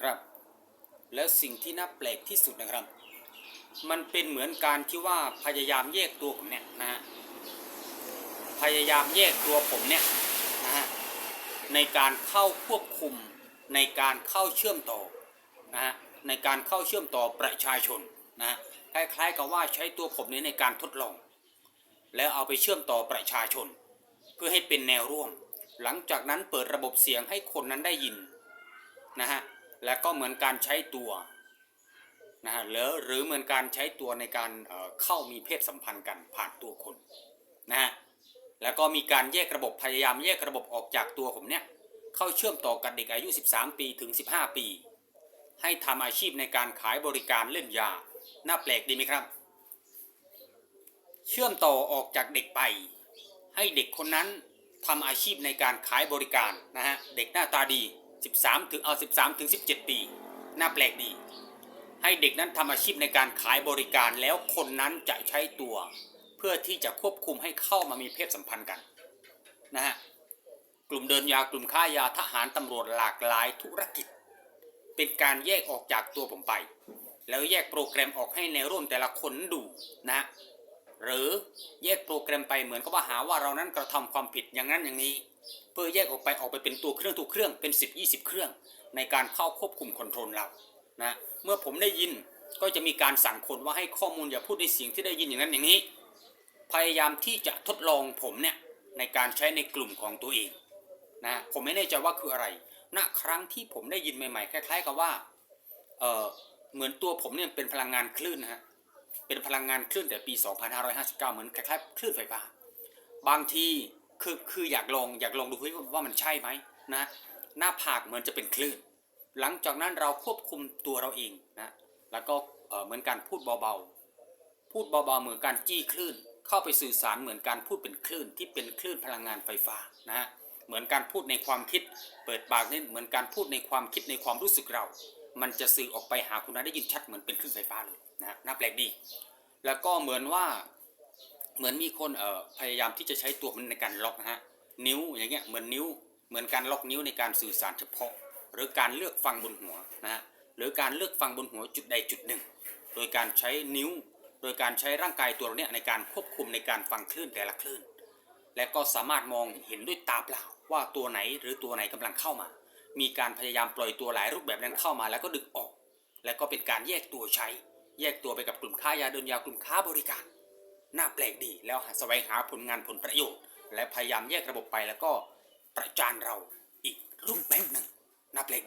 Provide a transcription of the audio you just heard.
ครับ แล้วสิ่งที่น่าแปลกที่สุดนะครับ มันเป็นเหมือนการที่ว่าพยายามแยกตัวผมเนี่ยนะฮะพยายามแยกตัวผมเนี่ยนะฮะในการเข้าควบคุมในการเข้าเชื่อมต่อนะฮะในการเข้าเชื่อมต่อประชาชนนะคล้ายๆกับว่าใช้ตัวผมนี้ในการทดลอง แล้วเอาไปเชื่อมต่อประชาชน เพื่อให้เป็นแนวร่วม หลังจากนั้นเปิดระบบเสียงให้คนนั้นได้ยินนะฮะ และก็เหมือนการใช้ตัวนะฮะหรือหรือเหมือนการใช้ตัวในการเข้ามีเพศสัมพันธ์กันผ่านตัวคนนะฮะแล้วก็มีการแยกระบบพยายามแยกระบบออกจากตัวผมเนี่ยเข้าเชื่อมต่อกับเด็กอายุ 13 ปีถึง 15 ปี ให้ทำอาชีพในการขายบริการเล่นยาน่าแปลกดีไหมครับ เชื่อมต่อออกจากเด็กไป ให้เด็กคนนั้นทำอาชีพในการขายบริการนะฮะเด็กหน้าตาดี 13 ถึงเอา 13 ถึง 17 ปี น่าแปลกดี ให้เด็กนั้นทำอาชีพในการขายบริการแล้วคนนั้นจะใช้ตัว เพื่อที่จะควบคุมให้เข้ามามีเพศสัมพันธ์กันนะฮะกลุ่มเดินยากลุ่มค้ายาทหารตำรวจหลากหลายธุรกิจ เป็นการแยกออกจากตัวผมไป แล้วแยกโปรแกรมออกให้แนร่วมแต่ละคนดูนะฮะ หรือแยกโปรแกรมไปเหมือนกับว่าหาว่าเรานั้นกระทำความผิดอย่างนั้นอย่างนี้ เพื่อแยกออกไปออกไปเป็นตัวเครื่องตัวเครื่องเป็น 10 20 เครื่อง ในการเข้าควบคุมคอนโทรลเรานะเมื่อผมได้ยินก็จะมีการสั่งคนว่าให้ข้อมูลอย่าพูดในเสียงที่ได้ยินอย่างนั้นอย่างนี้ พยายามที่จะทดลองผมเนี่ยในการใช้ในกลุ่มของตัวเองนะผมไม่แน่ใจว่าคืออะไรณครั้งที่ผมได้ยินใหม่ๆคล้ายๆกับว่าเออเหมือนตัวผมเนี่ยเป็นพลังงานคลื่นนะฮะ เป็นพลังงานคลื่นแต่ปี 2559 เหมือนคล้ายๆคลื่นไฟฟ้า บางทีคือคืออยากลองอยากลองดูว่ามันใช่ไหมนะหน้าผากเหมือนจะเป็นคลื่น หลังจากนั้นเราควบคุมตัวเราเองนะแล้วก็เหมือนการพูดเบาๆ พูดเบาๆเหมือนการจี้คลื่น เข้าไปสื่อสารเหมือนการพูดเป็นคลื่นที่เป็นคลื่นพลังงานไฟฟ้านะฮะเหมือนการพูดในความคิด เปิดปากนี่เหมือนการพูดในความคิดในความรู้สึกเรา มันจะสื่อออกไปหาคุณนั้นได้ยินชัดเหมือนเป็นคลื่นไฟฟ้าเลย นะน่าแปลกดี แล้วก็เหมือนว่าเหมือนมีคนเอ่อพยายามที่จะใช้ตัวมันในการล็อกนะฮะนิ้วอย่างเงี้ยเหมือนนิ้วเหมือนการล็อกนิ้วในการสื่อสารเฉพาะ หรือการเลือกฟังบนหัวนะฮะหรือการเลือกฟังบนหัวจุดใดจุดหนึ่ง โดยการใช้นิ้ว โดยการใช้ร่างกายตัวเราเนี่ยในการควบคุมในการฟังคลื่นแต่ละคลื่น และก็สามารถมองเห็นด้วยตาเปล่าว่าตัวไหนหรือตัวไหนกำลังเข้ามา มีการพยายามปล่อยตัวหลายรูปแบบนั้นเข้ามา แล้วก็ดึงออก และก็เป็นการแยกตัวใช้ แยกตัวไปกับกลุ่มค้ายาเดินยากลุ่มค้าบริการ น่าแปลกดีแล้วแสวงหาผลงานผลประโยชน์ และพยายามแยกระบบไปแล้วก็ประจานเราอีกรูปแบบหนึ่งน่าแปลกดี